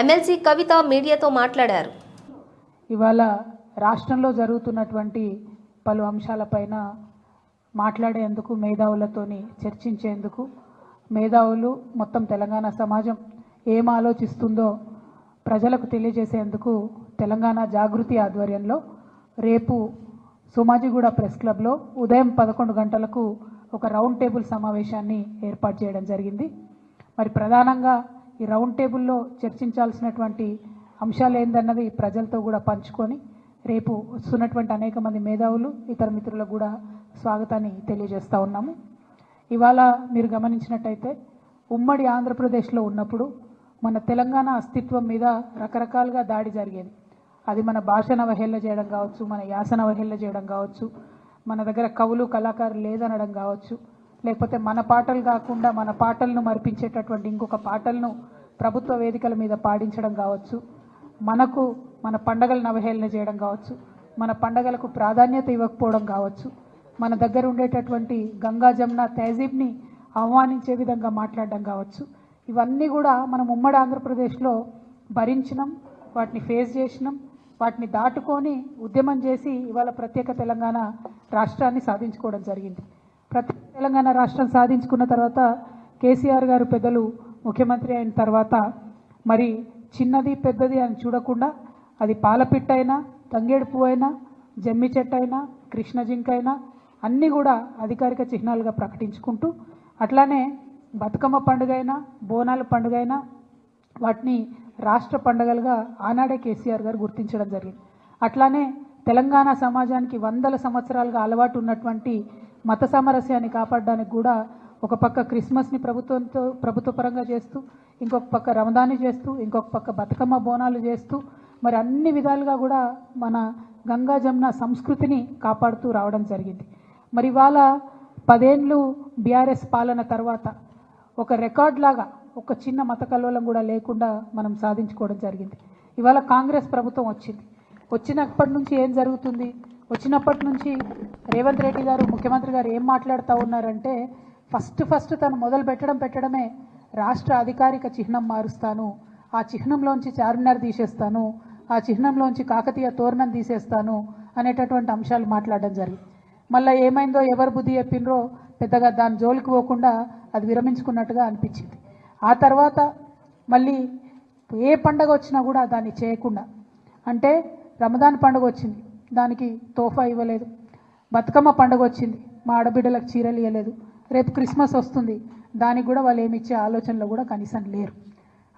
MLC కవిత మీడియాతో మాట్లాడారు. ఇవాళ రాష్ట్రంలో జరుగుతున్నటువంటి పలు అంశాలపైన మాట్లాడేందుకు మేధావులతోని చర్చించేందుకు మేధావులు మొత్తం తెలంగాణ సమాజం ఏం ఆలోచిస్తుందో ప్రజలకు తెలియజేసేందుకు తెలంగాణ జాగృతి ఆధ్వర్యంలో రేపు సోమాజిగూడ ప్రెస్ క్లబ్లో ఉదయం పదకొండు గంటలకు ఒక రౌండ్ టేబుల్ సమావేశాన్ని ఏర్పాటు చేయడం జరిగింది. మరి ప్రధానంగా ఈ రౌండ్ టేబుల్లో చర్చించాల్సినటువంటి అంశాలు ఏందన్నది ప్రజలతో కూడా పంచుకొని రేపు వస్తున్నటువంటి అనేక మంది మేధావులు ఇతర మిత్రులకు కూడా స్వాగతాన్ని తెలియజేస్తూ ఉన్నాము. ఇవాళ మీరు గమనించినట్టయితే ఉమ్మడి ఆంధ్రప్రదేశ్లో ఉన్నప్పుడు మన తెలంగాణ అస్తిత్వం మీద రకరకాలుగా దాడి జరిగేది. అది మన భాషను అవహేళన చేయడం కావచ్చు మన యాసను అవహేళన చేయడం కావచ్చు మన దగ్గర కవులు కళాకారులు లేదనడం కావచ్చు. లేకపోతే మన పాటలు కాకుండా మన పాటలను మరిపించేటటువంటి ఇంకొక పాటలను ప్రభుత్వ వేదికల మీద పాడించడం కావచ్చు. మనకు మన పండగలను అవహేళన చేయడం కావచ్చు. మన పండగలకు ప్రాధాన్యత ఇవ్వకపోవడం కావచ్చు. మన దగ్గర ఉండేటటువంటి గంగా జమున తహజీబ్ని అవమానించే విధంగా మాట్లాడడం కావచ్చు. ఇవన్నీ కూడా మనం ఉమ్మడి ఆంధ్రప్రదేశ్లో భరించినాం వాటిని ఫేస్ చేసినాం వాటిని దాటుకొని ఉద్యమం చేసి ఇవాళ ప్రత్యేక తెలంగాణ రాష్ట్రాన్ని సాధించుకోవడం జరిగింది. తెలంగాణ రాష్ట్రం సాధించుకున్న తర్వాత కేసీఆర్ గారు పెద్దలు ముఖ్యమంత్రి అయిన తర్వాత మరి చిన్నది పెద్దది అని చూడకుండా అది పాలపిట్ట అయినా తంగేడు పువ్వు అయినా జమ్మి చెట్టు అయినా కృష్ణ జింక అయినా అన్నీ కూడా అధికారిక చిహ్నాలుగా ప్రకటించుకుంటూ అట్లానే బతుకమ్మ పండుగ అయినా బోనాల పండుగ అయినా వాటిని రాష్ట్ర పండుగలుగా ఆనాడే కేసీఆర్ గారు గుర్తించడం జరిగింది. అట్లానే తెలంగాణ సమాజానికి వందల సంవత్సరాలుగా అలవాటు ఉన్నటువంటి మత సామరస్యాన్ని కాపాడడానికి కూడా ఒక పక్క క్రిస్మస్ని ప్రభుత్వంతో ప్రభుత్వ పరంగా చేస్తూ ఇంకొక పక్క రమదాని చేస్తూ ఇంకొక పక్క బతుకమ్మ బోనాలు చేస్తూ మరి అన్ని విధాలుగా కూడా మన గంగా జమున సంస్కృతిని కాపాడుతూ రావడం జరిగింది. మరి ఇవాళ పదేండ్లు బీఆర్ఎస్ పాలన తర్వాత ఒక రికార్డ్ లాగా ఒక చిన్న మత కల్లోలం కూడా లేకుండా మనం సాధించుకోవడం జరిగింది. ఇవాళ కాంగ్రెస్ ప్రభుత్వం వచ్చింది. వచ్చినప్పటి నుంచి ఏం జరుగుతుంది? వచ్చినప్పటి నుంచి రేవంత్ రెడ్డి గారు ముఖ్యమంత్రి గారు ఏం మాట్లాడుతూ ఉన్నారంటే ఫస్ట్ ఫస్ట్ తను మొదలు పెట్టడం పెట్టడమే రాష్ట్ర అధికారిక చిహ్నం మారుస్తాను. ఆ చిహ్నంలోంచి చార్మినార్ తీసేస్తాను. ఆ చిహ్నంలోంచి కాకతీయ తోరణం తీసేస్తాను అనేటటువంటి అంశాలు మాట్లాడడం జరిగింది. మళ్ళీ ఏమైందో ఎవరు బుద్ధి చెప్పిండ్రో పెద్దగా దాని జోలికి పోకుండా అది విరమించుకున్నట్టుగా అనిపించింది. ఆ తర్వాత మళ్ళీ ఏ పండగ వచ్చినా కూడా దాన్ని చేయకుండా అంటే రమదాన్ పండుగ వచ్చింది. దానికి తోఫా ఇవ్వలేదు. బతుకమ్మ పండుగ వచ్చింది మా ఆడబిడ్డలకు చీరలు ఇవ్వలేదు రేపు క్రిస్మస్ వస్తుంది. దానికి కూడా వాళ్ళు ఏమి ఇచ్చే ఆలోచనలో కూడా కనీసం లేరు.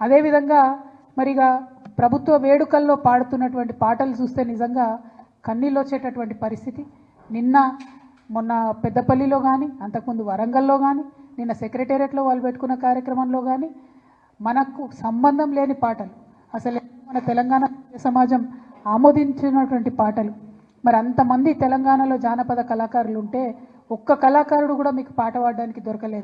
అదేవిధంగా మరిగా ప్రభుత్వ వేడుకల్లో పాడుతున్నటువంటి పాటలు చూస్తే నిజంగా కన్నీళ్ళు వచ్చేటటువంటి పరిస్థితి. నిన్న మొన్న పెద్దపల్లిలో కానీ అంతకుముందు వరంగల్లో కానీ నిన్న సెక్రటేరియట్లో వాళ్ళు పెట్టుకున్న కార్యక్రమంలో కానీ మనకు సంబంధం లేని పాటలు. అసలు మన తెలంగాణ సమాజం ఆమోదించినటువంటి పాటలు. మరి అంతమంది తెలంగాణలో జానపద కళాకారులు ఉంటే ఒక్క కళాకారుడు కూడా మీకు పాట పాడడానికి దొరకలేదు.